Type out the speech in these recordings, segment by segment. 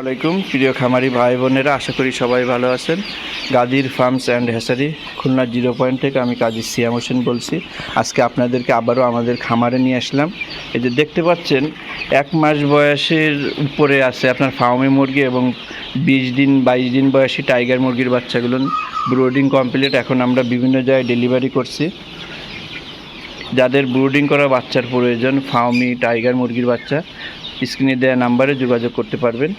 আলাইকুম, প্রিয় খামারি ভাই বোনেরা, আশা করি সবাই ভালো আছেন। গাদির farms and hatchery Khulna zero point থেকে আমি কাজী সিয়াম হোসেন বলছি। আজকে আপনাদেরকে আবারও আমাদের খামারে নিয়ে আসলাম। এই যে দেখতে পাচ্ছেন, এক মাস বয়সের উপরে আছে আপনার ফার্মি মুরগি এবং বিশ দিন, বাইশ দিন বয়সী টাইগার মুরগির বাচ্চাগুলো। ব্রোডিং কমপ্লিট, এখন আমরা বিভিন্ন জায়গায় ডেলিভারি করছি। যাদের ব্রুডিং করা বাচ্চার প্রয়োজন ফার্মি টাইগার মুরগির বাচ্চা। স্ক্রিনে দেওয়া নাম্বারে যোগাযোগ করতে পারবেন।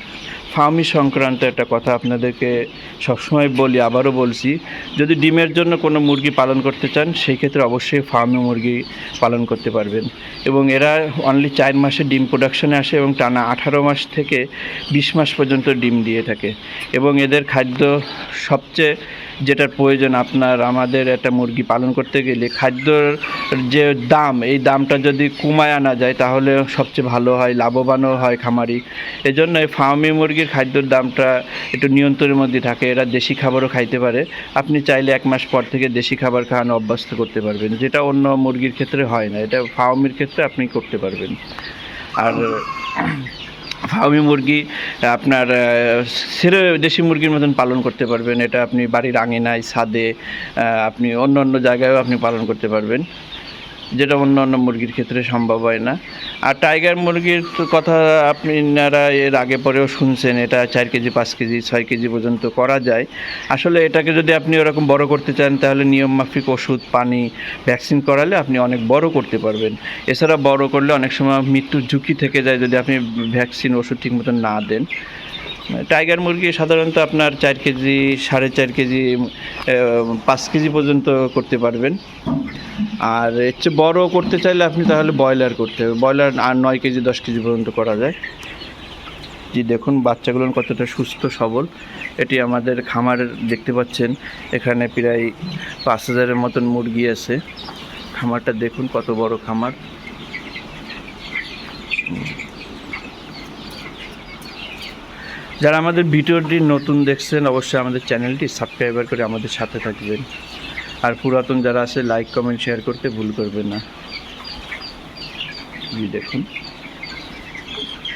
ফার্মি সংক্রান্ত একটা কথা আপনাদেরকে সবসময় বলি, আবারও বলছি, যদি ডিমের জন্য কোনো মুরগি পালন করতে চান, সেই ক্ষেত্রে অবশ্যই ফার্মি মুরগি পালন করতে পারবেন। এবং এরা অনলি চার মাসে ডিম প্রোডাকশনে আসে এবং টানা আঠারো মাস থেকে বিশ মাস পর্যন্ত ডিম দিয়ে থাকে। এবং এদের খাদ্য সবচেয়ে যেটার প্রয়োজন আপনার আমাদের একটা মুরগি পালন করতে গেলে খাদ্যর যে দাম, এই দামটা যদি কমায় আনা যায় তাহলে সবচেয়ে ভালো হয়, লাভবানও হয় খামারি। এজন্য এই ফার্মি মুরগির খাদ্যর দামটা একটু নিয়ন্ত্রণের মধ্যে থাকে, এরা দেশি খাবারও খাইতে পারে। আপনি চাইলে এক মাস পর থেকে দেশি খাবার খাওয়ানো অভ্যস্ত করতে পারবেন, যেটা অন্য মুরগির ক্ষেত্রে হয় না, এটা ফার্মির ক্ষেত্রে আপনি করতে পারবেন। আর ফার্মি মুরগি, আপনার সেরে দেশি মুরগির মতন পালন করতে পারবেন। এটা আপনি বাড়ির আঙিনায়, ছাদে আপনি অন্য অন্য জায়গায়ও আপনি পালন করতে পারবেন। যেটা অন্য অন্য মুরগির ক্ষেত্রে সম্ভব হয় না। আর টাইগার মুরগির কথা আপনারা এর আগে পরেও শুনছেন, এটা চার কেজি, পাঁচ কেজি, ছয় কেজি পর্যন্ত করা যায়। আসলে এটাকে যদি আপনি ওরকম বড় করতে চান, তাহলে নিয়ম মাফিক ওষুধ, পানি ভ্যাকসিন করালে আপনি অনেক বড় করতে পারবেন। এছাড়া বড় করলে অনেক সময় মৃত্যুর ঝুঁকি থেকে যায় যদি আপনি ভ্যাকসিন ওষুধ ঠিক মতন না দেন। টাইগার মুরগি সাধারণত আপনার চার কেজি, সাড়ে চার কেজি পাঁচ কেজি পর্যন্ত করতে পারবেন। আর এর চেয়ে বড় করতে চাইলে আপনি তাহলে ব্রয়লার করতে হবে। ব্রয়লার আর নয় কেজি, দশ কেজি পর্যন্ত করা যায়। জি, দেখুন, বাচ্চাগুলো কতটা সুস্থ, সবল। এটি আমাদের খামার দেখতে পাচ্ছেন। এখানে প্রায় পাঁচ হাজারের মতন মুরগি আছে। খামারটা দেখুন, কত বড় খামার। যারা আমাদের ভিডিওটি নতুন দেখছেন, অবশ্যই আমাদের চ্যানেলটি সাবস্ক্রাইবার করে আমাদের সাথে থাকবেন। আর পুরাতন যারা আছে লাইক কমেন্ট শেয়ার করতে ভুল করবেন না। দেখুন।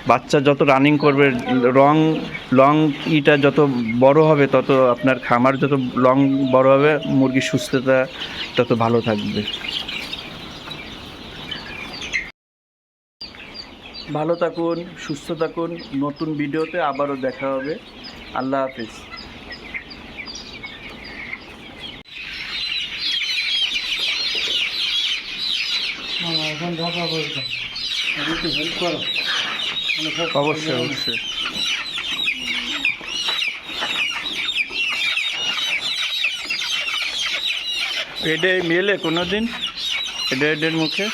বাচ্চা যত রানিং করবে, রং লং ইটা যত বড় হবে, তত আপনার খামার যত লং বড় হবে, মুরগির সুস্থতা তত ভালো থাকবে। ভালো থাকুন, সুস্থ থাকুন। নতুন ভিডিওতে আবারও দেখা হবে। আল্লাহ হাফিজ। এখন ঢাকা অবশ্যই অবশ্যই। এটা মেলে কোনো দিন এদের মুখে?